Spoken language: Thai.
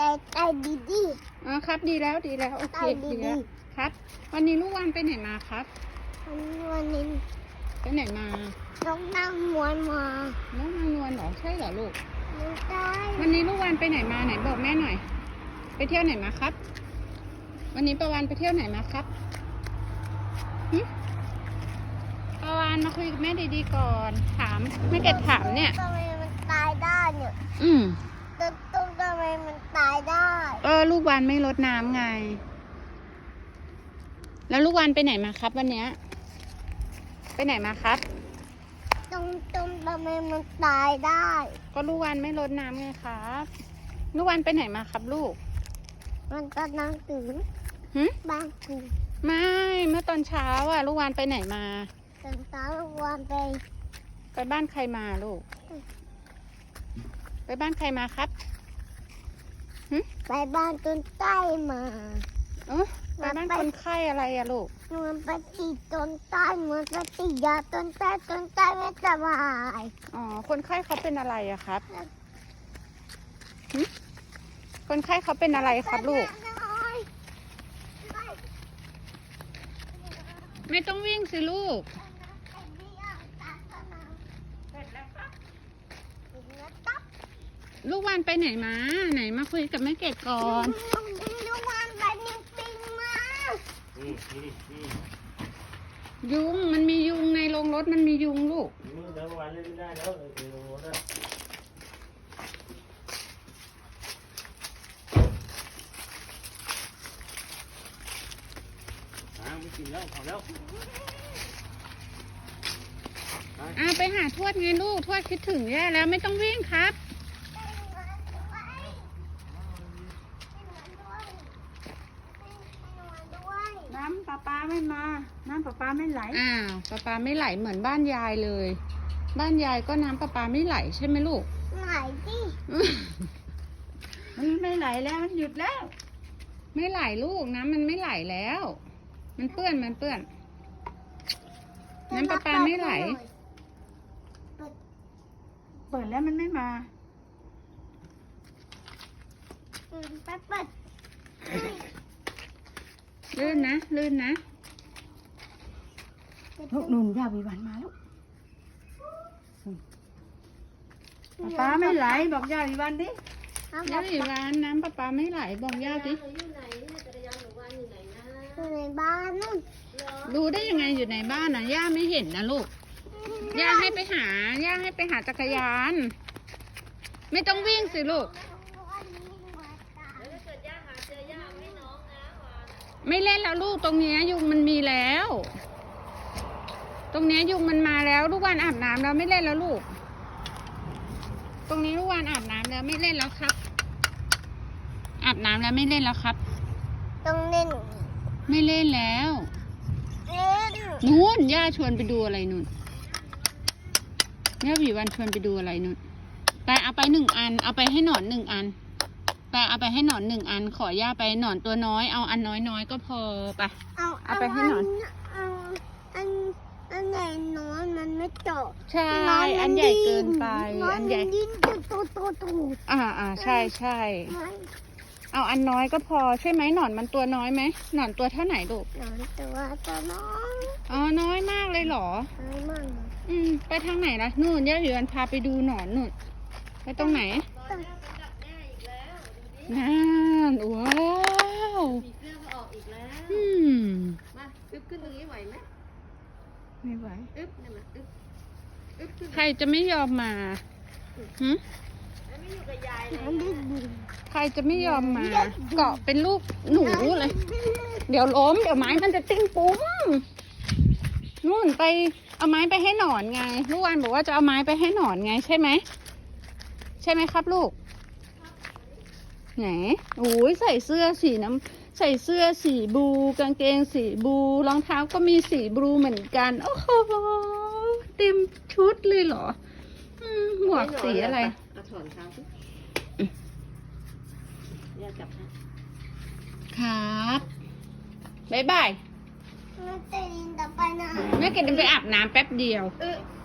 ใจใจดีดีอ๋อครับดีแล้วดีแล้วโอเคใจดีดีดีแล้วครับ วันนี้ลูกวันไปไหนมาครับ วันนี้ไปไหนมาน้องนั่งมวนมาน้องนางนวลเหรอใช่เหรอลูกไม่ได้วันนี้ลูกวันไปไหนมาไหนบอกแม่หน่อย ไปเที่ยวไหนมาครับ วันนี้ประวันไปเที่ยวไหนมาครับหึประวันมาคุยกับแม่ดีๆก่อน ถาม ไม่เก็ดถามเนี่ยทำไมมันตายได้เนี่ย อืม ต้นต้นทำไมมันตายได้ เออ ลูกวันไม่ลดน้ำไง แล้วลูกวันไปไหนมาครับวันเนี้ย ไปไหนมาครับต้นต้นทำไมมันตายได้ ก็ลูกวันไม่ลดน้ำไงครับ ลูกวันไปไหนมาครับลูก มันก็นั่งตื่นหึบ้านกูไม่ เมื่อตอนเช้าอะ ลูกวันไปไหนมาตื่นเช้าวันไป ไปบ้านใครมาลูก ไปบ้านใครมาครับ ไปบ้านต้นใต้มาเออไปบ้านคนไข้อะไรอะลูกมันไปติดต้นใต้มันไปติดยาต้นใต้ต้นใต้ไม่สบายอ๋อคนไข้เขาเป็นอะไรอะครับหึคนไข้เขาเป็นอะไรครับลูก ไม่ต้องวิ่งสิลูก ลูกวันไปไหนมา ไหนมาคุยกับแม่เกดก่อนลูกวันไปนิ่งปิงมาอืมอืมอืมยุงมันมียุงในโรงรถมันมียุงลูกนี่ทั้งวันเล่นไม่ได้แล้วเออเออนะอ่าไม่กินแล้วพอแล้วอ่าไปหาทวดไงลูกทวดคิดถึงแย่แล้วไม่ต้องวิ่งครับำประปาไม่มา น้ำประปาไม่ไหล อ้าวประปาไม่ไหลเหมือนบ้านยายเลย บ้านยายก็น้ำประปาไม่ไหลใช่ไหมลูก ไหนดิมันไม่ไหลแล้วมันหยุดแล้ว ไม่ไหลลูกน้ำมันไม่ไหลแล้ว มันเปื้อนมันเปื้อน น้ำประปาไม่ไหล เปิดแล้วมันไม่มาอืมไปเปิด ลื่นนะ ลื่นนะลูกหนุ่นยาวิวันมาแล้วประปาไม่ไหลบอกยาวิวันดิย่าอยู่ร้านน้ำประปาไม่ไหลบอกย่าสิอยู่ในบ้านนู่นรู้ได้ยังไงอยู่ในบ้านนะย่าไม่เห็นนะลูกย่าให้ไปหาย่าให้ไปหาจักรยาน ไม่ต้องวิ่งสิลูก ไม่เล่นแล้วลูกตรงเนี้ยยุงมันมีแล้ว ตรงเนี้ยยุงมันมาแล้วลูกวานอาบน้ำแล้วไม่เล่นแล้วลูก ตรงนี้ลูกวานอาบน้ำแล้วไม่เล่นแล้วครับ อาบน้ำแล้วไม่เล่นแล้วครับ ต้องเล่น ไม่เล่นแล้วเล่นนู่นย่าชวนไปดูอะไรนู่นย่าหวีวันชวนไปดูอะไรนู่นไปเอาไปหนึ่งอัน เอาไปให้หนอนหนึ่งอัน ไปเอาไปให้หนอนหนึ่งอัน ขอย่าไปหนอนตัวน้อย เอาอันน้อยน้อยๆก็พอไป เอาเอาไปให้หน่อย เอาอันอันใหญ่น้อยมันไม่เจาะใช่ อันใหญ่เกินไปน้อยอันมัใหญ่นดิ้นตูตูตูตูอ่าอ่าใช่ใช่น้อยเอาอันน้อยก็พอใช่ไหมหนอนมันตัวน้อยไหมหนอนตัวเท่าไหนลูกน้อยตัวตัวน้อยอ๋อ น้อยมากเลยเหรอ น้อยมากเลยอืม ไปทางไหนล่ะ นู่นย่าหวีวันพาไปดูหนอนนู่น ไปตรงไหน ต้อง นั่นว้าวผีเสื้อก็ออกอีกแล้ว อืมมาอึ๊บขึ้นตรงนี้ไหวไหมไม่ไหวอึ๊บเนี่ยมาอึ๊บอึ๊บขึ้นใครจะไม่ยอมมาหึแล้วไม่อยู่กับยายเลน้อยยดิ้นดิ้นใครจะไม่ยอมมา เกาะเป็นลูกหนูเลย เดี๋ยวล้มเดี๋ยวไม้มันจะติ้งปุ้มนู่นไปเอาไม้ไปให้หนอนไงลูกวันบอกว่าจะเอาไม้ไปให้หนอนไงใช่ไหมใช่ไหมครับลูก ไหนโอ้ยใส่เสื้อสีน้ำใส่เสื้อสีบลูกางเกงสีบลูรองเท้าก็มีสีบลูเหมือนกัน โอ้โหเต็มชุดเลยเหรออืมหมวกสีอะไรเอาถอนเท้าสิอืมอย่าจับนะครับบ๊ายบายมันจะดิ้นต่อไปนะแม่เกดไปอาบน้ำแป๊บเดียวเออจะดิ้น